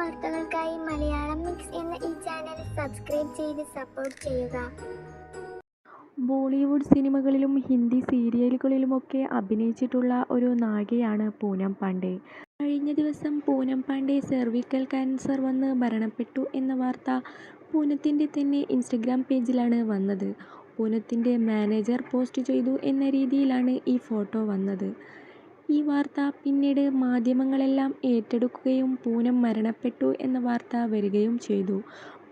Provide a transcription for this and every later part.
വാർത്തകൾക്കായി മലയാളം മിക്സ് എന്ന ഈ ചാനൽ സബ്സ്ക്രൈബ് ചെയ്ത് സപ്പോർട്ട് ചെയ്യുക. ബോളിവുഡ് സിനിമകളിലും ഹിന്ദി സീരിയലുകളിലുമൊക്കെ അഭിനയിച്ചിട്ടുള്ള ഒരു നായികയാണ് പൂനം പാണ്ഡെ. കഴിഞ്ഞ ദിവസം പൂനം പാണ്ഡെ സെർവിക്കൽ ക്യാൻസർ വന്ന് മരണപ്പെട്ടു എന്ന വാർത്ത പൂനത്തിന്റെ തന്നെ ഇൻസ്റ്റഗ്രാം പേജിലാണ് വന്നത്. പൂനത്തിന്റെ മാനേജർ പോസ്റ്റ് ചെയ്തു എന്ന രീതിയിലാണ് ഈ ഫോട്ടോ വന്നത്. ഈ വാർത്ത പിന്നീട് മാധ്യമങ്ങളെല്ലാം ഏറ്റെടുക്കുകയും പൂനം മരണപ്പെട്ടു എന്ന വാർത്ത വരികയും ചെയ്തു.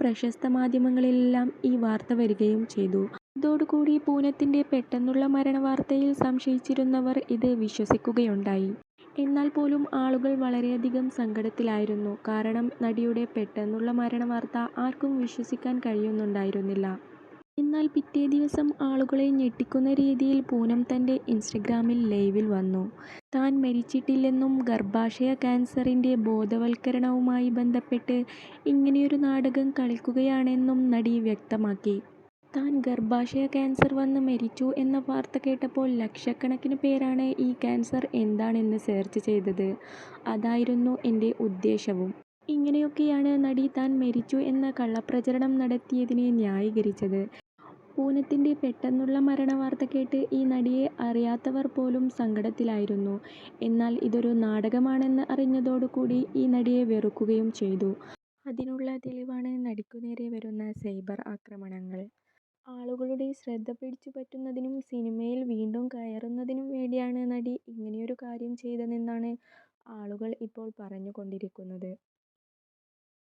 പ്രശസ്ത മാധ്യമങ്ങളിലെല്ലാം ഈ വാർത്ത വരികയും ചെയ്തു. ഇതോടുകൂടി പൂനത്തിന്റെ പെട്ടെന്നുള്ള മരണവാർത്തയിൽ സംശയിച്ചിരുന്നവർ ഇത് വിശ്വസിക്കുകയുണ്ടായി. എന്നാൽ പോലും ആളുകൾ വളരെയധികം സങ്കടത്തിലായിരുന്നു. കാരണം നടിയുടെ പെട്ടെന്നുള്ള മരണവാർത്ത ആർക്കും വിശ്വസിക്കാൻ കഴിയുന്നുണ്ടായിരുന്നില്ല. എന്നാൽ പിറ്റേ ദിവസം ആളുകളെ ഞെട്ടിക്കുന്ന രീതിയിൽ പൂനം തന്റെ ഇൻസ്റ്റഗ്രാമിൽ ലൈവിൽ വന്നു. താൻ മരിച്ചിട്ടില്ലെന്നും ഗർഭാശയ ക്യാൻസറിന്റെ ബോധവൽക്കരണവുമായി ബന്ധപ്പെട്ട് ഇങ്ങനെയൊരു നാടകം കളിക്കുകയാണെന്നും നടി വ്യക്തമാക്കി. താൻ ഗർഭാശയ ക്യാൻസർ വന്ന് മരിച്ചു എന്ന വാർത്ത കേട്ടപ്പോൾ ലക്ഷക്കണക്കിന് പേരാണ് ഈ ക്യാൻസർ എന്താണെന്ന് സെർച്ച് ചെയ്തത്. അതായിരുന്നു എന്റെ ഉദ്ദേശവും. ഇങ്ങനെയൊക്കെയാണ് നടി താൻ മരിച്ചു എന്ന കള്ളപ്രചരണം നടത്തിയതിനെ ന്യായീകരിച്ചത്. പൂനത്തിന്റെ പെട്ടെന്നുള്ള മരണവാർത്ത കേട്ട് ഈ നടിയെ അറിയാത്തവർ പോലും സങ്കടത്തിലായിരുന്നു. എന്നാൽ ഇതൊരു നാടകമാണെന്ന് അറിഞ്ഞതോടുകൂടി ഈ നടിയെ വെറുക്കുകയും ചെയ്തു. അതിനുള്ള തെളിവാണ് നടിക്കു നേരെ വരുന്ന സൈബർ ആക്രമണങ്ങൾ. ആളുകളുടെ ശ്രദ്ധ പിടിച്ചു പറ്റുന്നതിനും സിനിമയിൽ വീണ്ടും കയറുന്നതിനും വേണ്ടിയാണ് നടി ഇങ്ങനെയൊരു കാര്യം ചെയ്തതെന്നാണ് ആളുകൾ ഇപ്പോൾ പറഞ്ഞുകൊണ്ടിരിക്കുന്നത്.